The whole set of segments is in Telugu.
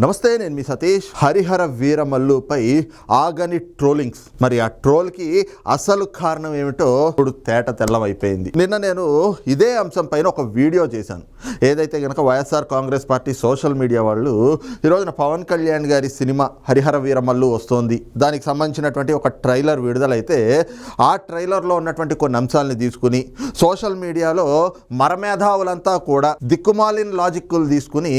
నమస్తే నేను మీ సతీష్. హరిహర వీరమల్లుపై ఆగని ట్రోలింగ్స్. మరి ఆ ట్రోల్కి అసలు కారణం ఏమిటో ఇప్పుడు తేట తెల్లమైపోయింది. నిన్న నేను ఇదే అంశం పైన ఒక వీడియో చేశాను. ఏదైతే కనుక YSR Congress party social media వాళ్ళు ఈ రోజున పవన్ కళ్యాణ్ గారి సినిమా హరిహర వీరమల్లు వస్తోంది. దానికి సంబంధించినటువంటి ఒక ట్రైలర్ విడుదలైతే ఆ ట్రైలర్లో ఉన్నటువంటి కొన్ని అంశాలని తీసుకుని సోషల్ మీడియాలో మరమేధావులంతా కూడా దిక్కుమాలిన లాజిక్లు తీసుకుని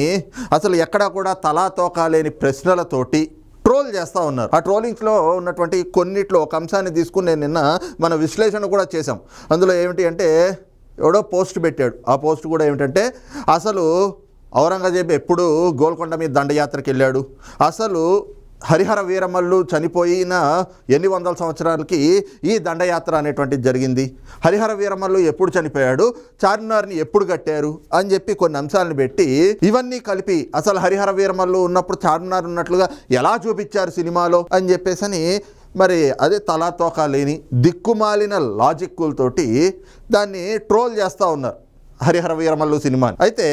అసలు ఎక్కడా కూడా తలా తోకా లేని ప్రశ్నలతోటి ట్రోల్ చేస్తూ ఉన్నారు. ఆ ట్రోలింగ్స్లో ఉన్నటువంటి కొన్నిట్లో ఒక అంశాన్ని తీసుకుని నేను నిన్న మన విశ్లేషణ కూడా చేశాం. అందులో ఏమిటి అంటే ఎవడో పోస్ట్ పెట్టాడు. ఆ పోస్ట్ కూడా ఏమిటంటే అసలు ఔరంగజేబ్ ఎప్పుడు గోల్కొండ మీద దండయాత్రకి వెళ్ళాడు. అసలు హరిహర వీరమల్లు చనిపోయిన ఎన్ని వందల సంవత్సరాలకి ఈ దండయాత్ర అనేటువంటిది జరిగింది. హరిహర వీరమల్లు ఎప్పుడు చనిపోయాడు? చార్మినార్ని ఎప్పుడు కట్టారు? అని చెప్పి కొన్ని అంశాలను పెట్టి ఇవన్నీ కలిపి అసలు హరిహర వీరమల్లు ఉన్నప్పుడు చార్మినార్ ఉన్నట్లుగా ఎలా చూపించారు సినిమాలో? అని చెప్పేసి మరి అదే తలాతోకా లేని దిక్కుమాలిన లాజిక్కులతోటి దాన్ని ట్రోల్ చేస్తూ ఉన్నారు హరిహర వీరమల్లు సినిమాని. అయితే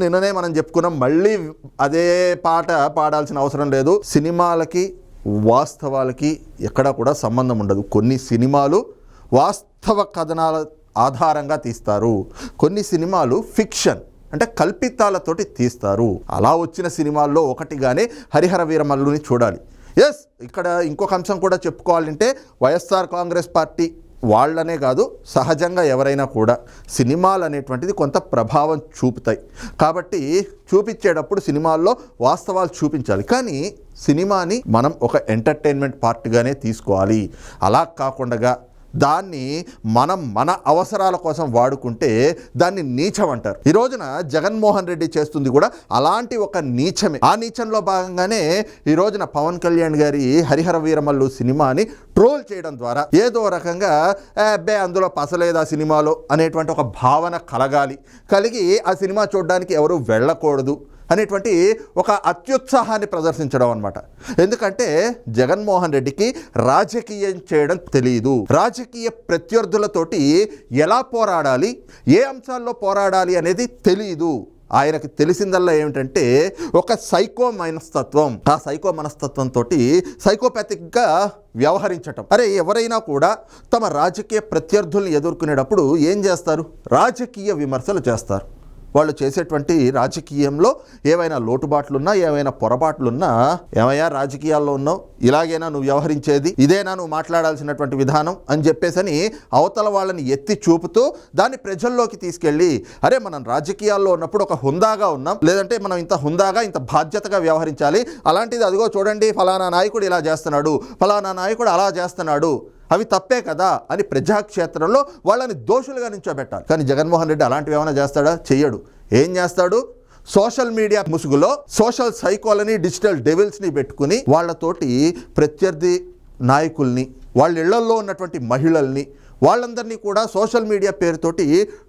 నిన్ననే మనం చెప్పుకున్నాం మళ్ళీ అదే పాట పాడాల్సిన అవసరం లేదు. సినిమాలకి వాస్తవాలకి ఎక్కడా కూడా సంబంధం ఉండదు. కొన్ని సినిమాలు వాస్తవ కథనాల ఆధారంగా తీస్తారు. కొన్ని సినిమాలు ఫిక్షన్ అంటే కల్పితాలతోటి తీస్తారు. అలా వచ్చిన సినిమాల్లో ఒకటిగానే హరిహర వీరమల్లుని చూడాలి. ఎస్ ఇక్కడ ఇంకొక అంశం కూడా చెప్పుకోవాలంటే వైఎస్ఆర్ కాంగ్రెస్ పార్టీ వాళ్ళనే కాదు సహజంగా ఎవరైనా కూడా సినిమాలు అనేటువంటిది కొంత ప్రభావం చూపుతాయి. కాబట్టి చూపించేటప్పుడు సినిమాల్లో వాస్తవాలు చూపించాలి. కానీ సినిమాని మనం ఒక ఎంటర్టైన్మెంట్ పార్ట్గానే తీసుకోవాలి. అలా కాకుండా దాన్ని మనం మన అవసరాల కోసం వాడుకుంటే దాన్ని నీచం అంటారు. ఈ రోజున జగన్మోహన్ రెడ్డి చేస్తుంది కూడా అలాంటి ఒక నీచమే. ఆ నీచంలో భాగంగానే ఈ రోజున పవన్ కళ్యాణ్ గారి హరిహర వీరమల్లు సినిమాని ట్రోల్ చేయడం ద్వారా ఏదో రకంగా అబ్బే అందులో పసలేదు ఆ సినిమాలో? అనేటువంటి ఒక భావన కలగాలి. కలిగి ఆ సినిమా చూడడానికి ఎవరు వెళ్ళకూడదు. అనేటువంటి ఒక అత్యుత్సాహాన్ని ప్రదర్శించడం అనమాట ఎందుకంటే జగన్మోహన్ రెడ్డికి రాజకీయం చేయడం తెలియదు రాజకీయ ప్రత్యర్థులతోటి ఎలా పోరాడాలి ఏ అంశాల్లో పోరాడాలి అనేది తెలియదు ఆయనకు తెలిసిందల్లా ఏమిటంటే ఒక సైకో మనస్తత్వం. ఆ సైకో మనస్తత్వంతో సైకోపాథిక్గా వ్యవహరించటం. అరే ఎవరైనా కూడా తమ రాజకీయ ప్రత్యర్థుల్ని ఎదుర్కొనేటప్పుడు ఏం చేస్తారు? రాజకీయ విమర్శలు చేస్తారు. వాళ్ళు చేసేటువంటి రాజకీయంలో ఏవైనా లోటుబాట్లున్నా ఏవైనా పొరపాట్లున్నా ఏమయ్యా రాజకీయాల్లో ఉన్నావు ఇలాగైనా నువ్వు వ్యవహరించేది ఇదేనా నువ్వు మాట్లాడాల్సినటువంటి విధానం అని చెప్పేసని అవతల వాళ్ళని ఎత్తి చూపుతూ దాన్ని ప్రజల్లోకి తీసుకెళ్ళి అరే మనం రాజకీయాల్లో ఉన్నప్పుడు ఒక హుందాగా ఉన్నాం లేదంటే మనం ఇంత హుందాగా ఇంత బాధ్యతగా వ్యవహరించాలి అలాంటిది అదిగో చూడండి ఫలానా నాయకుడు ఇలా చేస్తున్నాడు ఫలానా నాయకుడు అలా చేస్తున్నాడు అవి తప్పే కదా అని ప్రజాక్షేత్రంలో వాళ్ళని దోషులుగా నించోబెట్టాలి. కానీ జగన్మోహన్ రెడ్డి అలాంటివి ఏమైనా చేస్తాడా? చెయ్యడు. ఏం చేస్తాడు? సోషల్ మీడియా ముసుగులో సోషల్ సైకోలని డిజిటల్ డెవిల్స్ని పెట్టుకుని వాళ్ళతోటి ప్రత్యర్థి నాయకుల్ని వాళ్ళ ఇళ్ళల్లో ఉన్నటువంటి మహిళల్ని వాళ్ళందరినీ కూడా సోషల్ మీడియా పేరుతోటి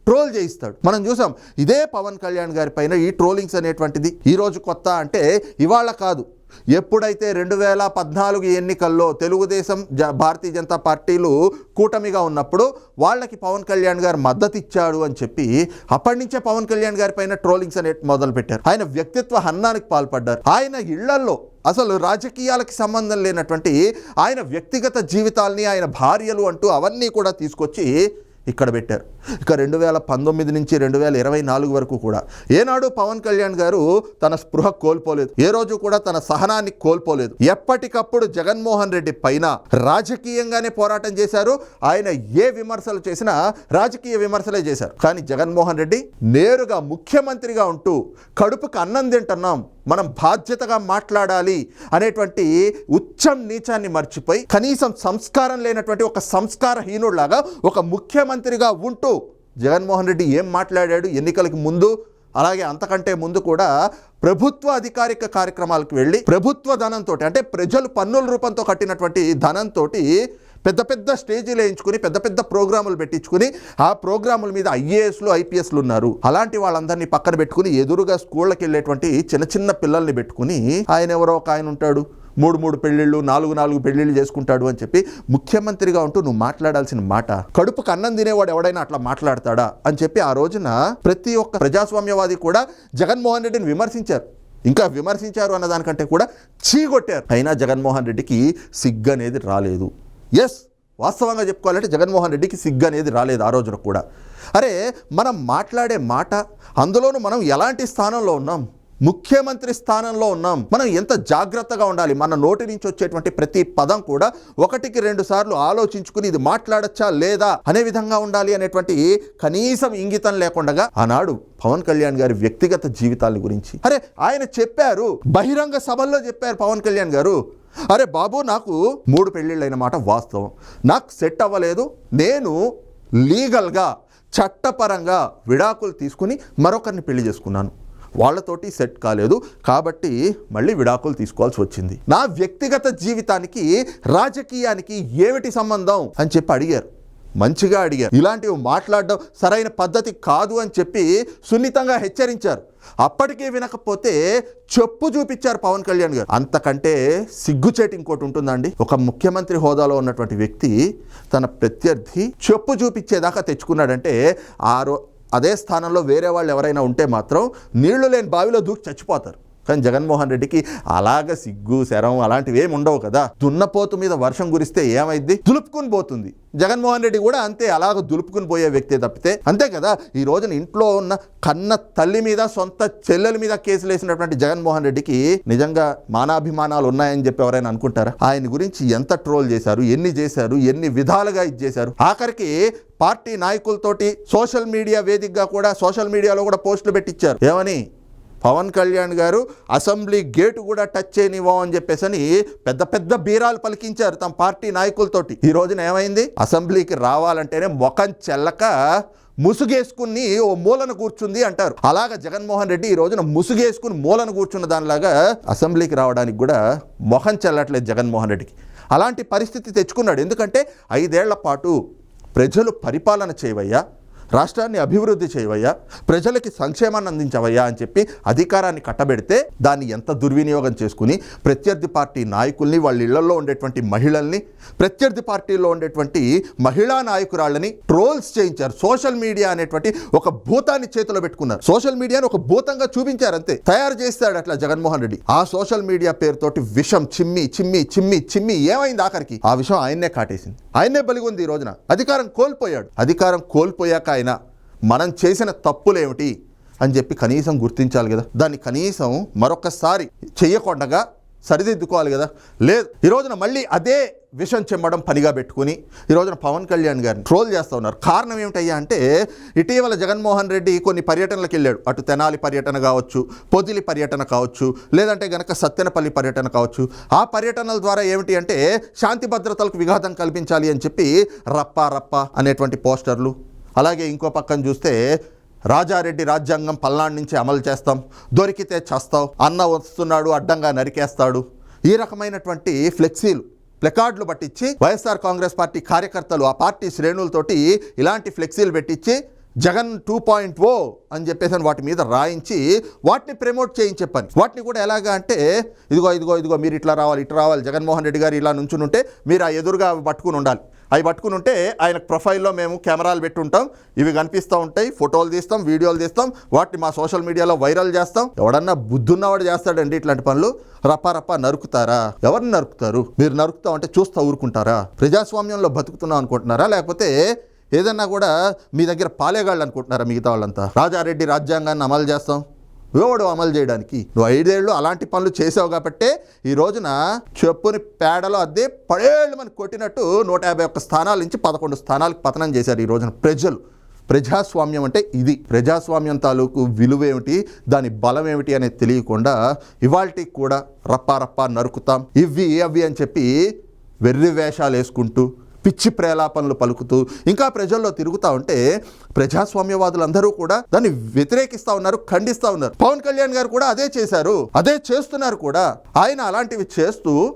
ట్రోల్ చేయిస్తాడు. మనం చూసాం ఇదే పవన్ కళ్యాణ్ గారి పైన ఈ ట్రోలింగ్స్ అనేటువంటిది. ఈరోజు కొత్త అంటే ఇవాళ కాదు. ఎప్పుడైతే రెండు వేల పద్నాలుగు ఎన్నికల్లో తెలుగుదేశం జ భారతీయ జనతా పార్టీలు కూటమిగా ఉన్నప్పుడు వాళ్ళకి పవన్ కళ్యాణ్ గారు మద్దతు ఇచ్చాడు అని చెప్పి అప్పటి నుంచే పవన్ కళ్యాణ్ గారి పైన ట్రోలింగ్స్ అనే మొదలుపెట్టారు. ఆయన వ్యక్తిత్వ హన్నానికి పాల్పడ్డారు. ఆయన ఇళ్ళల్లో అసలు రాజకీయాలకి సంబంధం లేనటువంటి ఆయన వ్యక్తిగత జీవితాల్ని ఆయన భార్యలు అంటూ అవన్నీ కూడా తీసుకొచ్చి ఇక్కడ పెట్టారు. ఇక రెండు వేల పంతొమ్మిది నుంచి రెండు వేల ఇరవై నాలుగు వరకు కూడా ఏనాడు పవన్ కళ్యాణ్ గారు తన స్పృహ కోల్పోలేదు. ఏ రోజు కూడా తన సహనాన్ని కోల్పోలేదు. ఎప్పటికప్పుడు జగన్మోహన్ రెడ్డి పైన రాజకీయంగానే పోరాటం చేశారు. ఆయన ఏ విమర్శలు చేసినా రాజకీయ విమర్శలే చేశారు. కానీ జగన్మోహన్ రెడ్డి నేరుగా ముఖ్యమంత్రిగా ఉంటూ కడుపుకు అన్నం తింటున్నాం. మనం బాధ్యతగా మాట్లాడాలి అనేటువంటి ఉచ్చం నీచాన్ని మర్చిపోయి కనీసం సంస్కారం లేనటువంటి ఒక సంస్కారహీనుడిలాగా ఒక ముఖ్యమంత్రి ముఖ్యమంత్రిగా ఉంటూ జగన్మోహన్ రెడ్డి ఏం మాట్లాడాడు ఎన్నికలకు ముందు అలాగే అంతకంటే ముందు కూడా ప్రభుత్వ అధికారిక కార్యక్రమాలకు వెళ్ళి ప్రభుత్వ ధనంతో అంటే ప్రజలు పన్నుల రూపంతో కట్టినటువంటి ధనంతో పెద్ద పెద్ద స్టేజీలు వేయించుకుని పెద్ద పెద్ద ప్రోగ్రాములు పెట్టించుకుని ఆ ప్రోగ్రాముల మీద ఐఏఎస్లు ఐపీఎస్లు ఉన్నారు. అలాంటి వాళ్ళందరినీ పక్కన పెట్టుకుని ఎదురుగా స్కూళ్ళకి వెళ్ళేటువంటి చిన్న చిన్న పిల్లల్ని పెట్టుకుని ఆయన ఎవరో ఒక ఆయన ఉంటాడు. మూడు మూడు పెళ్ళిళ్ళు నాలుగు నాలుగు పెళ్ళిళ్ళు చేసుకుంటాడు అని చెప్పి ముఖ్యమంత్రిగా ఉంటూ నువ్వు మాట్లాడాల్సిన మాట. కడుపుకు అన్నం తినేవాడు ఎవడైనా అట్లా మాట్లాడతాడా? అని చెప్పి ఆ రోజున ప్రతి ఒక్క ప్రజాస్వామ్యవాది కూడా జగన్మోహన్ రెడ్డిని విమర్శించారు. ఇంకా విమర్శించారు అన్న దానికంటే కూడా చీగొట్టారు అయినా జగన్మోహన్ రెడ్డికి సిగ్గు అనేది రాలేదు. ఎస్ వాస్తవంగా చెప్పుకోవాలంటే జగన్మోహన్ రెడ్డికి సిగ్గు అనేది రాలేదు ఆ రోజున కూడా. అరే మనం మాట్లాడే మాట అందులోనూ మనం ఎలాంటి స్థానంలో ఉన్నాం? ముఖ్యమంత్రి స్థానంలో ఉన్నాం. మనం ఎంత జాగ్రత్తగా ఉండాలి? మన నోటి నుంచి వచ్చేటువంటి ప్రతి పదం కూడా ఒకటికి రెండు సార్లు ఆలోచించుకుని ఇది మాట్లాడచ్చా లేదా అనే విధంగా ఉండాలి అనేటువంటి కనీసం ఇంగితం లేకుండా ఆనాడు పవన్ కళ్యాణ్ గారి వ్యక్తిగత జీవితాల గురించి. అరే ఆయన చెప్పారు బహిరంగ సభల్లో చెప్పారు పవన్ కళ్యాణ్ గారు. అరే బాబు నాకు మూడు పెళ్ళిళ్ళైన మాట వాస్తవం. నాకు సెట్ అవ్వలేదు. నేను లీగల్గా చట్టపరంగా విడాకులు తీసుకుని మరొకరిని పెళ్ళి చేసుకున్నాను. వాళ్ళతోటి సెట్ కాలేదు. కాబట్టి మళ్ళీ విడాకులు తీసుకోవాల్సి వచ్చింది. నా వ్యక్తిగత జీవితానికి రాజకీయానికి ఏమిటి సంబంధం అని చెప్పి అడిగారు. మంచిగా అడిగారు. ఇలాంటివి మాట్లాడడం సరైన పద్ధతి కాదు అని చెప్పి సున్నితంగా హెచ్చరించారు. అప్పటికే వినకపోతే చెప్పు చూపించారు పవన్ కళ్యాణ్ గారు. అంతకంటే సిగ్గుచేటు ఇంకోటి ఉంటుందండి. ఒక ముఖ్యమంత్రి హోదాలో ఉన్నటువంటి వ్యక్తి తన ప్రత్యర్థి చెప్పు చూపించేదాకా తెచ్చుకున్నాడంటే ఆ రో అదే స్థానంలో వేరే వాళ్ళు ఎవరైనా ఉంటే మాత్రం నీళ్ళు లేని బావిలో దూకి చచ్చిపోతారు. కానీ జగన్మోహన్ రెడ్డికి అలాగ సిగ్గు శరం అలాంటివి ఏమి ఉండవు కదా. దున్నపోతు మీద వర్షం కురిస్తే ఏమైంది దులుపుకుని పోతుంది. జగన్మోహన్ రెడ్డి కూడా అంతే అలాగ దులుపుకుని పోయే వ్యక్తే తప్పితే. అంతే కదా ఈ రోజున ఇంట్లో ఉన్న కన్న తల్లి మీద సొంత చెల్లెల మీద కేసులు వేసినటువంటి జగన్మోహన్ రెడ్డికి నిజంగా మానాభిమానాలు ఉన్నాయని చెప్పి ఎవరైనా అనుకుంటారా? ఆయన గురించి ఎంత ట్రోల్ చేశారు ఎన్ని చేశారు ఎన్ని విధాలుగా ఇది చేశారు? ఆఖరికి పార్టీ నాయకులతోటి సోషల్ మీడియా వేదికగా కూడా సోషల్ మీడియాలో కూడా పోస్టులు పెట్టించారు ఏమని? పవన్ కళ్యాణ్ గారు అసెంబ్లీ గేటు కూడా టచ్ చేయనివ్వం అని చెప్పేసి అని పెద్ద పెద్ద బీరాలు పలికించారు తమ పార్టీ నాయకులతోటి. ఈ రోజున ఏమైంది? అసెంబ్లీకి రావాలంటేనే ముఖం చెల్లక ముసుగేసుకుని ఓ మూలన కూర్చుంది అంటారు. అలాగ జగన్మోహన్ రెడ్డి ఈ రోజున ముసుగేసుకుని మూలన కూర్చున్న దానిలాగా అసెంబ్లీకి రావడానికి కూడా మొహం చెల్లట్లేదు జగన్మోహన్ రెడ్డికి. అలాంటి పరిస్థితి తెచ్చుకున్నాడు. ఎందుకంటే ఐదేళ్ళ పాటు ప్రజలు పరిపాలన చేయవయ్యా. రాష్ట్రాన్ని అభివృద్ధి చేయవయ్యా ప్రజలకి సంక్షేమాన్ని అందించవయ్యా అని చెప్పి అధికారాన్ని కట్టబెడితే దాన్ని ఎంత దుర్వినియోగం చేసుకుని ప్రత్యర్థి పార్టీ నాయకుల్ని వాళ్ళ ఇళ్ళలో ఉండేటువంటి మహిళల్ని ప్రత్యర్థి పార్టీలో ఉండేటువంటి మహిళా నాయకురాళ్ళని ట్రోల్స్ చేయించారు. సోషల్ మీడియా అనేటువంటి ఒక భూతాన్ని చేతిలో పెట్టుకున్నారు. సోషల్ మీడియాని ఒక భూతంగా చూపించారు అంతే. తయారు చేస్తాడు అట్లా జగన్మోహన్ రెడ్డి. ఆ సోషల్ మీడియా పేరుతోటి విషం చిమ్మి చిమ్మి చిమ్మి చిమ్మి ఏమైంది ఆఖరికి? ఆ విషయం ఆయన్నే కాటేసింది. ఆయన్నే బలిగొంది ఈ రోజున. అధికారం కోల్పోయాడు. అధికారం కోల్పోయాక ఆయన మనం చేసిన తప్పులేమిటి అని చెప్పి కనీసం గుర్తించాలి కదా. దాన్ని కనీసం మరొకసారి చెయ్యకుండగా సరిదిద్దుకోవాలి కదా. లేదు ఈ రోజున మళ్ళీ అదే విషం చెమ్మడం పనిగా పెట్టుకుని ఈ రోజున పవన్ కళ్యాణ్ గారిని ట్రోల్ చేస్తూ ఉన్నారు. కారణం ఏమిటయ్యా అంటే ఇటీవల జగన్మోహన్ రెడ్డి కొన్ని పర్యటనలకు వెళ్ళాడు. అటు తెనాలి పర్యటన కావచ్చు పొదిలి పర్యటన కావచ్చు లేదంటే గనక సత్తెనపల్లి పర్యటన కావచ్చు. ఆ పర్యటనల ద్వారా ఏమిటి అంటే శాంతి భద్రతలకు విఘాతం కల్పించాలి అని చెప్పి రప్ప రప్ప అనేటువంటి పోస్టర్లు అలాగే ఇంకో పక్కన చూస్తే రాజారెడ్డి రాజ్యాంగం పల్నాడు నుంచి అమలు చేస్తాం దొరికితే చస్తావు అన్న వస్తున్నాడు అడ్డంగా నరికేస్తాడు. ఈ రకమైనటువంటి ఫ్లెక్సీలు ప్లెకార్డులు పట్టించి వైఎస్ఆర్ కాంగ్రెస్ పార్టీ కార్యకర్తలు ఆ పార్టీ శ్రేణులతోటి ఇలాంటి ఫ్లెక్సీలు పెట్టించి జగన్ టూ పాయింట్ ఓ అని చెప్పేసి వాటి మీద రాయించి వాటిని ప్రమోట్ చేయించే పని వాటిని కూడా ఎలాగా అంటే ఇదిగో ఇదిగో ఇదిగో మీరు ఇట్లా రావాలి ఇట్లా రావాలి జగన్మోహన్ రెడ్డి గారు ఇలా నుంచునుంటే మీరు ఆ ఎదురుగా పట్టుకుని ఉండాలి. అవి పట్టుకుని ఉంటే ఆయన ప్రొఫైల్లో మేము కెమెరాలు పెట్టుంటాం. ఇవి కనిపిస్తూ ఉంటాయి. ఫోటోలు తీస్తాం వీడియోలు తీస్తాం. వాటిని మా సోషల్ మీడియాలో వైరల్ చేస్తాం. ఎవడన్నా బుద్ధున్నవాడు చేస్తాడండి ఇట్లాంటి పనులు. రప్ప నరుకుతారా? ఎవరిని నరుకుతారు? మీరు నరుకుతాం అంటే చూస్తా ఊరుకుంటారా? ప్రజాస్వామ్యంలో బతుకుతున్నాం అనుకుంటున్నారా? లేకపోతే ఏదన్నా కూడా మీ దగ్గర పాలేగాళ్ళు అనుకుంటున్నారా మిగతా వాళ్ళంతా? రాజారెడ్డి రాజ్యాంగాన్ని అమలు చేస్తాం. లోడు అమలు చేయడానికి? నువ్వు ఐదేళ్ళు అలాంటి పనులు చేసావు కాబట్టే ఈ రోజున చెప్పుని పేడలో అద్దే పడేళ్ళు మనకి కొట్టినట్టు నూట యాభై ఒక్క స్థానాల నుంచి పదకొండు స్థానాలకు పతనం చేశారు ఈ రోజున ప్రజలు. ప్రజాస్వామ్యం అంటే ఇది. ప్రజాస్వామ్యం తాలూకు విలువ ఏమిటి దాని బలం ఏమిటి అనేది తెలియకుండా ఇవాల్టికి కూడా రప్పా రప్పా నరుకుతాం. ఇవి అవి అని చెప్పి వెర్రి వేషాలు వేసుకుంటూ పిచ్చి ప్రేలాపనలు పలుకుతూ ఇంకా ప్రజల్లో తిరుగుతూ ఉంటే ప్రజాస్వామ్యవాదులందరూ కూడా దాన్ని వ్యతిరేకిస్తూ ఉన్నారు ఖండిస్తూ ఉన్నారు. పవన్ కళ్యాణ్ గారు కూడా అదే చేశారు అదే చేస్తున్నారు కూడా. ఆయన అలాంటివి చేస్తూ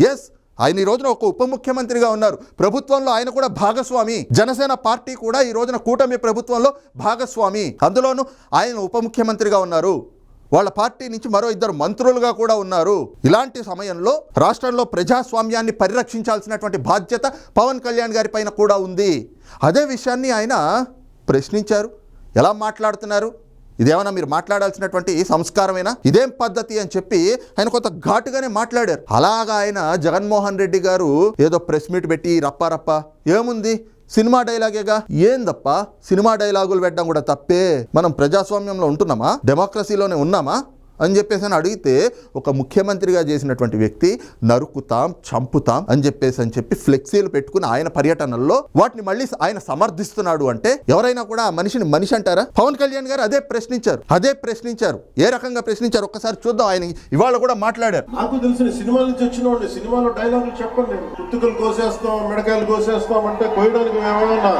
ఎస్ ఆయన ఈ రోజున ఒక ఉప ముఖ్యమంత్రిగా ఉన్నారు. ప్రభుత్వంలో ఆయన కూడా భాగస్వామి. జనసేన పార్టీ కూడా ఈ రోజున కూటమి ప్రభుత్వంలో భాగస్వామి. అందులోనూ ఆయన ఉప ముఖ్యమంత్రిగా ఉన్నారు. వాళ్ళ పార్టీ నుంచి మరో ఇద్దరు మంత్రులుగా కూడా ఉన్నారు. ఇలాంటి సమయంలో రాష్ట్రంలో ప్రజాస్వామ్యాన్ని పరిరక్షించాల్సినటువంటి బాధ్యత పవన్ కళ్యాణ్ గారి పైన కూడా ఉంది. అదే విషయాన్ని ఆయన ప్రశ్నించారు. ఎలా మాట్లాడుతున్నారు? ఇదేమన్నా మీరు మాట్లాడాల్సినటువంటి సంస్కారమేనా? ఇదేం పద్ధతి అని చెప్పి ఆయన కొంత ఘాటుగానే మాట్లాడారు. అలాగా ఆయన జగన్మోహన్ రెడ్డి గారు ఏదో ప్రెస్ మీట్ పెట్టి రప్ప రప్ప ఏముంది? సినిమా డైలాగేగా? ఏందప్ప? సినిమా డైలాగులు పెట్టడం కూడా తప్పే. మనం ప్రజాస్వామ్యంలో ఉంటున్నామా? డెమోక్రసీలోనే ఉన్నామా? అని చెప్పేసి అని అడిగితే ఒక ముఖ్యమంత్రిగా చేసినటువంటి వ్యక్తి నరుకుతాం చంపుతాం అని చెప్పేసి అని చెప్పి ఫ్లెక్సీలు పెట్టుకుని ఆయన పర్యటనల్లో వాటిని మళ్ళీ ఆయన సమర్థిస్తున్నాడు అంటే ఎవరైనా కూడా ఆ మనిషిని మనిషి అంటారా? పవన్ కళ్యాణ్ గారు అదే ప్రశ్నించారు అదే ప్రశ్నించారు ఏ రకంగా ప్రశ్నించారు? ఒక్కసారి చూద్దాం ఆయన ఇవాళ కూడా మాట్లాడారు. నాకు తెలిసిన సినిమాల నుంచి వచ్చిన సినిమాలో డైలాగులు చెప్పండి. నేను కోసేస్తాం మెడకాయలు కోసేస్తాం అంటే కోయడానికి మేమేమన్నా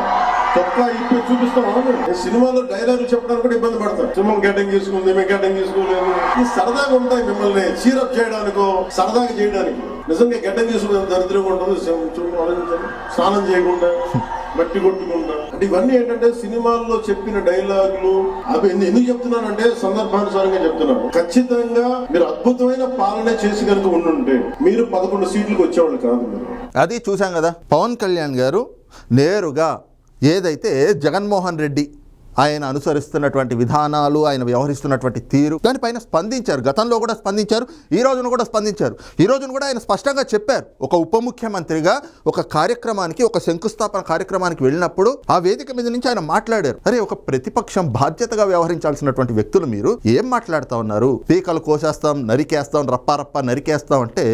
చొక్కా ఇప్పి చూపిస్తాం సినిమాలో డైలాగులు చెప్పడానికి కూడా ఇబ్బంది పడతాం. సింహం గడ్డం తీసుకుంది మేము గడ్డం తీసుకోలేదు ఈ సరదాగా ఉంటాయి మిమ్మల్ని చీరప్ చేయడానికో సరదాగా చేయడానికి. నిజంగా గడ్డం తీసుకునే దరిద్రంగా ఉంటుంది. ఆలోచించండి. స్నానం చేయకుండా మట్టి కొట్టుకుంటా అంటే ఇవన్నీ ఏంటంటే సినిమాల్లో చెప్పిన డైలాగులు అవి ఎందు- ఎందుకు చెప్తున్నానంటే సందర్భానుసారంగా చెప్తున్నాను. ఖచ్చితంగా మీరు అద్భుతమైన పాలన చేసి కనుక ఉండుంటే మీరు పదకొండు సీట్లకు వచ్చేవాళ్ళు కాదు అది చూసాం కదా. పవన్ కళ్యాణ్ గారు నేరుగా ఏదైతే జగన్మోహన్ రెడ్డి ఆయన అనుసరిస్తున్నటువంటి విధానాలు ఆయన వ్యవహరిస్తున్నటువంటి తీరు దానిపైన స్పందించారు. గతంలో కూడా స్పందించారు ఈ రోజున కూడా స్పందించారు. ఈ రోజున కూడా ఆయన స్పష్టంగా చెప్పారు. ఒక ఉప ముఖ్యమంత్రిగా ఒక కార్యక్రమానికి ఒక శంకుస్థాపన కార్యక్రమానికి వెళ్ళినప్పుడు ఆ వేదిక మీద నుంచి ఆయన మాట్లాడారు. అరే ఒక ప్రతిపక్షం బాధ్యతగా వ్యవహరించాల్సినటువంటి వ్యక్తులు మీరు ఏం మాట్లాడుతా ఉన్నారు? పీకలు కోసేస్తాం నరికేస్తాం రప్పారప్ప నరికేస్తాం అంటే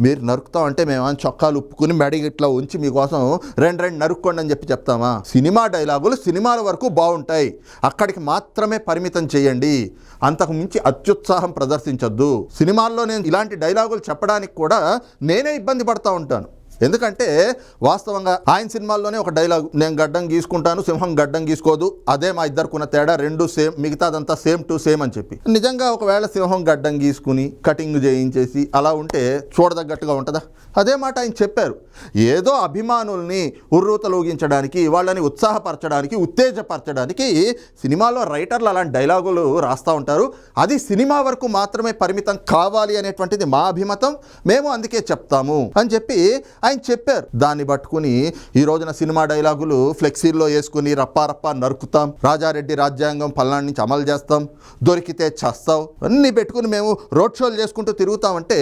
మీరు నరుకుతాం అంటే మేము చొక్కాలు ఉప్పుకుని మెడ ఇట్లా ఉంచి మీకోసం రెండు రెండు నరుక్కోండి అని చెప్పి చెప్తామా? సినిమా డైలాగులు సినిమాల వరకు బాగుంటాయి. అక్కడికి మాత్రమే పరిమితం చేయండి. అంతకు మించి అత్యుత్సాహం ప్రదర్శించొద్దు. సినిమాల్లో నేను ఇలాంటి డైలాగులు చెప్పడానికి కూడా నేనే ఇబ్బంది పడతా ఉంటాను. ఎందుకంటే వాస్తవంగా ఆయన సినిమాల్లోనే ఒక డైలాగ్ నేను గడ్డం గీసుకుంటాను సింహం గడ్డం గీసుకోదు అదే మా ఇద్దరుకున్న తేడా రెండు సేమ్ మిగతాదంతా సేమ్ టు సేమ్ అని చెప్పి. నిజంగా ఒకవేళ సింహం గడ్డం గీసుకుని కటింగ్ చేయించేసి అలా ఉంటే చూడదగ్గట్టుగా ఉంటుందా? అదే మాట ఆయన చెప్పారు. ఏదో అభిమానుల్ని ఉర్రూతలూగించడానికి వాళ్ళని ఉత్సాహపరచడానికి ఉత్తేజపరచడానికి సినిమాలో రైటర్లు అలాంటి డైలాగులు రాస్తూ ఉంటారు. అది సినిమా వరకు మాత్రమే పరిమితం కావాలి అనేటువంటిది మా అభిమతం. మేము అందుకే చెప్తాము అని చెప్పి ఆయన చెప్పారు. దాన్ని పట్టుకుని ఈ రోజున సినిమా డైలాగులు ఫ్లెక్సీల్లో వేసుకుని రప్పారప్పా నరుకుతాం. రాజారెడ్డి రాజ్యాంగం పల్నాడు నుంచి అమలు చేస్తాం. దొరికితే చస్తాం అన్నీ పెట్టుకుని మేము రోడ్ షోలు చేసుకుంటూ తిరుగుతామంటే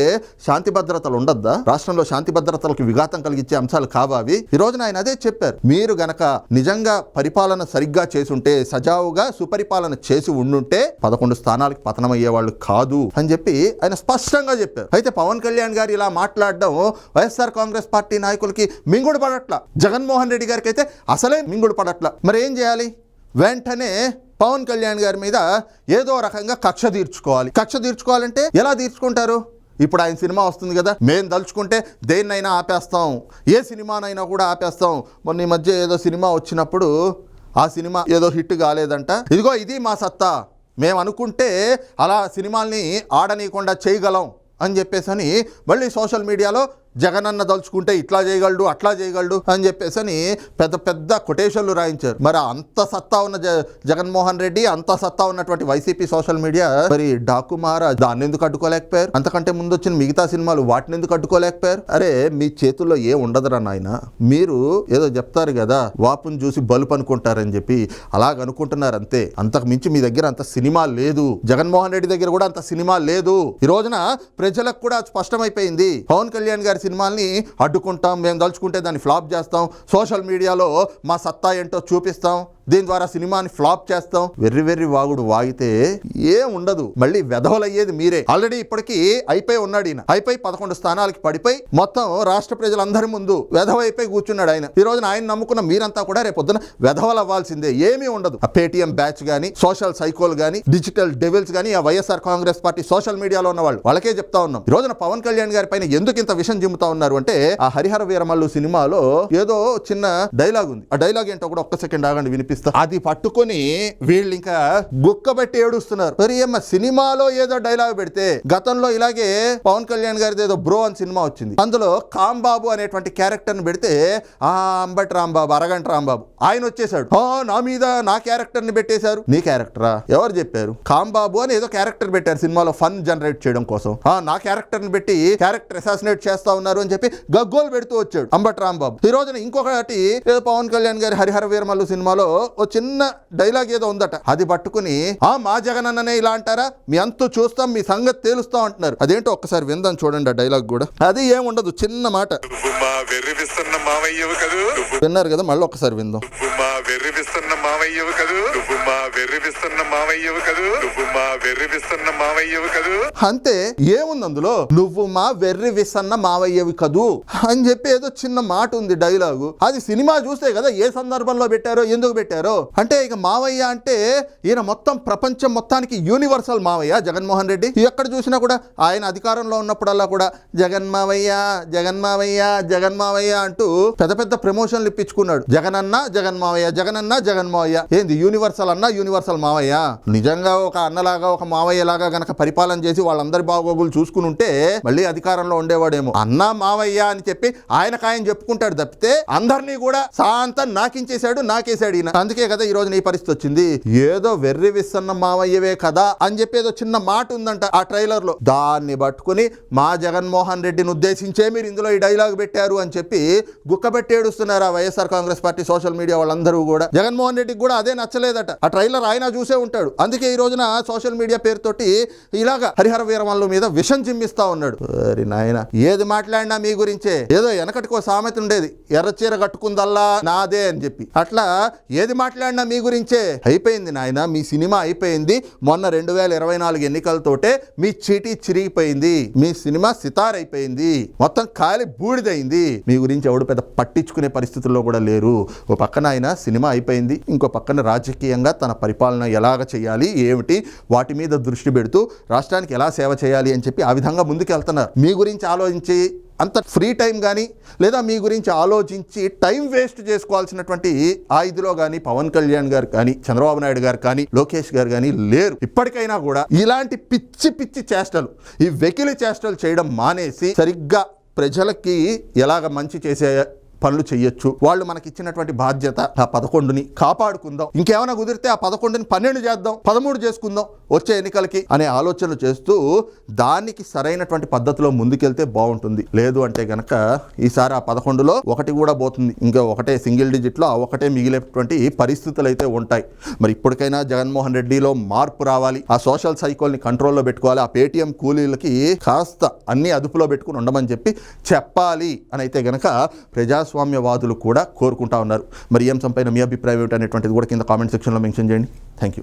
శాంతి భద్రతలు ఉండద్దా? రాష్ట్రంలో శాంతి భద్రతలకు విఘాతం కలిగించే అంశాలు కావావి ఈ రోజున ఆయన అదే చెప్పారు. మీరు గనక నిజంగా పరిపాలన సరిగ్గా చేసుంటే సజావుగా సుపరిపాలన చేసి ఉండుంటే పదకొండు స్థానాలకు పతనమయ్యేవాళ్ళు కాదు అని చెప్పి ఆయన స్పష్టంగా చెప్పారు. అయితే పవన్ కళ్యాణ్ గారు ఇలా మాట్లాడడం వైఎస్ఆర్ కాంగ్రెస్ పార్టీ నాయకులకి మింగుడు పడట్ల. జగన్మోహన్ రెడ్డి గారికి అయితే అసలే మింగుడు పడట్ల. మరి ఏం చేయాలి? వెంటనే పవన్ కళ్యాణ్ గారి మీద ఏదో రకంగా కక్ష తీర్చుకోవాలి. కక్ష తీర్చుకోవాలంటే ఎలా తీర్చుకుంటారు? ఇప్పుడు ఆయన సినిమా వస్తుంది కదా మేము దలుచుకుంటే దేన్నైనా ఆపేస్తాం. ఏ సినిమానైనా కూడా ఆపేస్తాం. మొన్న ఈ మధ్య ఏదో సినిమా వచ్చినప్పుడు ఆ సినిమా ఏదో హిట్ కాలేదంట. ఇదిగో ఇది మా సత్తా. మేము అనుకుంటే అలా సినిమాల్ని ఆడనీయకుండా చేయగలం అని చెప్పేసి అని మళ్ళీ సోషల్ మీడియాలో జగనన్న దలుచుకుంటే ఇట్లా చేయగలడు అట్లా చేయగలడు అని చెప్పేసి అని పెద్ద పెద్ద కొటేషన్లు రాయించారు. మరి అంత సత్తా ఉన్న జగన్మోహన్ రెడ్డి అంత సత్తా ఉన్నటువంటి వైసీపీ సోషల్ మీడియా మరి డాకుమార దాన్ని ఎందుకు అడ్డుకోలేకపోయారు? అంతకంటే ముందు వచ్చిన మిగతా సినిమాలు వాటిని ఎందుకు అడ్డుకోలేకపోయారు? అరే మీ చేతుల్లో ఏ ఉండదురా నాయన. మీరు ఏదో చెప్తారు కదా వాపుని చూసి బలుపు అనుకుంటారని చెప్పి. అలాగ అనుకుంటున్నారు అంతే అంతకు మించి మీ దగ్గర అంత సినిమా లేదు. జగన్మోహన్ రెడ్డి దగ్గర కూడా అంత సినిమా లేదు. ఈ రోజున ప్రజలకు కూడా స్పష్టమైపోయింది. పవన్ కళ్యాణ్ గారి సినిమాల్ని అడ్డుకుంటాం మేము దలుచుకుంటే దాన్ని ఫ్లాప్ చేస్తాం. సోషల్ మీడియాలో మా సత్తా ఏంటో చూపిస్తాం. దీని ద్వారా సినిమాని ఫ్లాప్ చేస్తాం. వెర్రి వెర్రి వాగుడు వాగితే ఏం ఉండదు. మళ్ళీ వెధవలయ్యేది మీరే. ఆల్రెడీ ఇప్పటికీ అయిపోయి ఉన్నాడు ఈయన. అయిపోయి పదకొండు స్థానాలకి పడిపోయి మొత్తం రాష్ట్ర ప్రజలందరి ముందు వెధవైపోయి కూర్చున్నాడు ఆయన. ఈ రోజున ఆయన నమ్ముకున్న మీరంతా కూడా రేపు పొద్దున వెధవలు అవ్వాల్సిందే ఏమీ ఉండదు. ఆ పేటిఎం బ్యాచ్ కానీ సోషల్ సైకోల్ కానీ డిజిటల్ డెవిల్స్ కానీ ఆ వైఎస్ఆర్ కాంగ్రెస్ పార్టీ సోషల్ మీడియాలో ఉన్న వాళ్ళు వాళ్ళకే చెప్తా ఉన్నాం. ఈ రోజున పవన్ కళ్యాణ్ గారి పైన ఎందుకు ఇంత విషయం నమ్ముతా ఉన్నారు అంటే ఆ హరిహర వీరమల్లు సినిమాలో ఏదో చిన్న డైలాగ్ ఉంది. ఆ డైలాగ్ ఏంటో కూడా ఒక్క సెకండ్ ఆగండి వినిపిస్తా. అది పట్టుకొని వీళ్ళు ఇంకా గుక్కబట్టి ఏడుస్తున్నారు. మరి ఏమ సినిమాలో ఏదో డైలాగ్ పెడితే గతంలో ఇలాగే పవన్ కళ్యాణ్ గారిది ఏదో బ్రో అని సినిమా వచ్చింది. అందులో కాంబాబు అనేటువంటి క్యారెక్టర్ని పెడితే ఆ అంబటి రాంబాబు అరగంట రాంబాబు ఆయన వచ్చేసాడు నా మీద నా క్యారెక్టర్ని పెట్టేశారు. నీ క్యారెక్టరా? ఎవరు చెప్పారు? కాంబాబు అని ఏదో క్యారెక్టర్ పెట్టారు సినిమాలో ఫన్ జనరేట్ చేయడం కోసం. ఆ నా క్యారెక్టర్ని పెట్టి క్యారెక్టర్ అసాసినేట్ చేస్తా ఉన్నారు అని చెప్పి గగ్గోలు పెడుతూ వచ్చాడు అంబట్ రాంబాబు. ఈ రోజున ఇంకొకటి ఏదో పవన్ కళ్యాణ్ గారి హరిహర వీరమల్లు సినిమాలో ఓ చిన్న డైలాగ్ ఏదో ఉందట. అది పట్టుకుని ఆ మా జగన్ అన్ననే ఇలా అంటారా? మీ అంతు చూస్తాం మీ సంగతి తేలుస్తాం అంటున్నారు. అదేంటో ఒక్కసారి విందాం చూడండి ఆ డైలాగ్ కూడా. అది ఏముండదు చిన్న మాట. విన్నారు కదా మళ్ళీ ఒక్కసారి విందాం. వెర్రివిస్తున్న మావయ్యవు కదూ? నువ్వు మా వెర్రివిస్తున్న మావయ్యవు కదూ? నువ్వు మా వెర్రివిస్తున్న మావయ్యవు కదూ? అంతే ఏముంది అందులో? నువ్వు మా వెర్రి విసన్న అయ్యేవి కదూ? అని చెప్పి ఏదో చిన్న మాట ఉంది డైలాగు. అది సినిమా చూస్తే కదా ఏ సందర్భంలో పెట్టారో ఎందుకు పెట్టారో? అంటే ఇక మావయ్య అంటే ఈయన మొత్తం ప్రపంచం మొత్తానికి యూనివర్సల్ మావయ్య జగన్మోహన్ రెడ్డి. ఎక్కడ చూసినా కూడా ఆయన అధికారంలో ఉన్నప్పుడల్లా కూడా జగన్ మావయ్య జగన్ మావయ్య జగన్ మావయ్య అంటూ పెద్ద పెద్ద ప్రమోషన్లు ఇప్పించుకున్నాడు. జగన్ అన్న జగన్ మావయ్య జగన్ అన్న జగన్ మావయ్య. ఏంది యూనివర్సల్ అన్న యూనివర్సల్ మావయ్య? నిజంగా ఒక అన్నలాగా ఒక మావయ్య లాగా గనక పరిపాలన చేసి వాళ్ళందరి బాగోగులు చూసుకుని ఉంటే మళ్ళీ అధికారంలో ఉండేవాడేమో. అన్న మావయ్య అని చెప్పి ఆయనకు ఆయన చెప్పుకుంటాడు తప్పితే అందరినీ కూడా శాంతం నాకించేశాడు నాకేశాడు ఈయన. అందుకే కదా ఈ రోజు నీ పరిస్థితి వచ్చింది. ఏదో వెర్రి విస్తన్న మావయ్యవే కదా అని చెప్పి ఏదో చిన్న మాట ఉందంట ఆ ట్రైలర్లో దాన్ని పట్టుకుని మా జగన్మోహన్ రెడ్డిని ఉద్దేశించే మీరు ఇందులో ఈ డైలాగ్ పెట్టారు అని చెప్పి గుక్కబెట్టి ఏడుస్తున్నారు ఆ YSR Congress party social media వాళ్ళందరూ కూడా. జగన్మోహన్ రెడ్డికి కూడా అదే నచ్చలేదట. ఆ ట్రైలర్ ఆయన చూసే ఉంటాడు. అందుకే ఈ రోజున సోషల్ మీడియా పేరుతోటి ఇలాగా హరిహర వీరమల్లు మీద విషం చిమ్మిస్తా ఉన్నాడు. నాయన ఏది మాట్లాడినా మీ గురించే. ఏదో వెనకటికో సామెత ఉండేది. ఎర్రచీర కట్టుకుందల్లా నాదే అని చెప్పి. అట్లా ఏది మాట్లాడినా మీ గురించే. అయిపోయింది నాయన మీ సినిమా అయిపోయింది. మొన్న రెండు వేల ఇరవై నాలుగు ఎన్నికలతోటే మీ చీటీ చిరిగిపోయింది. మీ సినిమా సితార్ అయిపోయింది మొత్తం ఖాళీ బూడిదైంది. మీ గురించి ఎవడు పెద్ద పట్టించుకునే పరిస్థితుల్లో కూడా లేరు. ఓ పక్కన ఆయన సినిమా అయిపోయింది. ఇంకో పక్కన రాజకీయంగా తన పరిపాలన ఎలాగ చేయాలి ఏమిటి వాటి మీద దృష్టి పెడుతూ రాష్ట్రానికి ఎలా సేవ చేయాలి అని చెప్పి ఆ విధంగా ముందుకు వెళ్తున్నారు మీ గురించి ఆలోచించి అంత ఫ్రీ టైం కానీ లేదా మీ గురించి ఆలోచించి టైం వేస్ట్ చేసుకోవాల్సినటువంటి ఆ ఇదిలో కానీ పవన్ కళ్యాణ్ గారు కానీ చంద్రబాబు నాయుడు గారు కానీ లోకేష్ గారు కానీ లేరు. ఇప్పటికైనా కూడా ఇలాంటి పిచ్చి పిచ్చి చేష్టలు ఈ వెకిలి చేష్టలు చేయడం మానేసి సరిగ్గా ప్రజలకి ఎలాగ మంచి చేసే పనులు చేయొచ్చు వాళ్ళు మనకి ఇచ్చినటువంటి బాధ్యత ఆ పదకొండుని కాపాడుకుందాం. ఇంకేమైనా కుదిరితే ఆ పదకొండుని పన్నెండు చేద్దాం పదమూడు చేసుకుందాం వచ్చే ఎన్నికలకి అనే ఆలోచనలు చేస్తూ దానికి సరైనటువంటి పద్ధతిలో ముందుకెళ్తే బాగుంటుంది. లేదు అంటే గనక ఈసారి ఆ పదకొండులో ఒకటి కూడా పోతుంది. ఇంకా ఒకటే సింగిల్ డిజిట్లో ఆ ఒకటే మిగిలేటువంటి పరిస్థితులు అయితే ఉంటాయి. మరి ఇప్పటికైనా జగన్మోహన్ రెడ్డిలో మార్పు రావాలి. ఆ సోషల్ సైకోల్ని కంట్రోల్లో పెట్టుకోవాలి. ఆ పేటీఎం కూలీలకి కాస్త అన్ని అదుపులో పెట్టుకుని ఉండమని చెప్పి చెప్పాలి. అని అయితే గనక ప్రజాస్వామ్యవాదులు కూడా కోరుకుంటా ఉన్నారు. మరి ఏం సంపైన మీ అభిప్రాయం ఏమిటి అనేటువంటిది కూడా కింద కామెంట్ సెక్షన్లో మెన్షన్ చేయండి. Thank you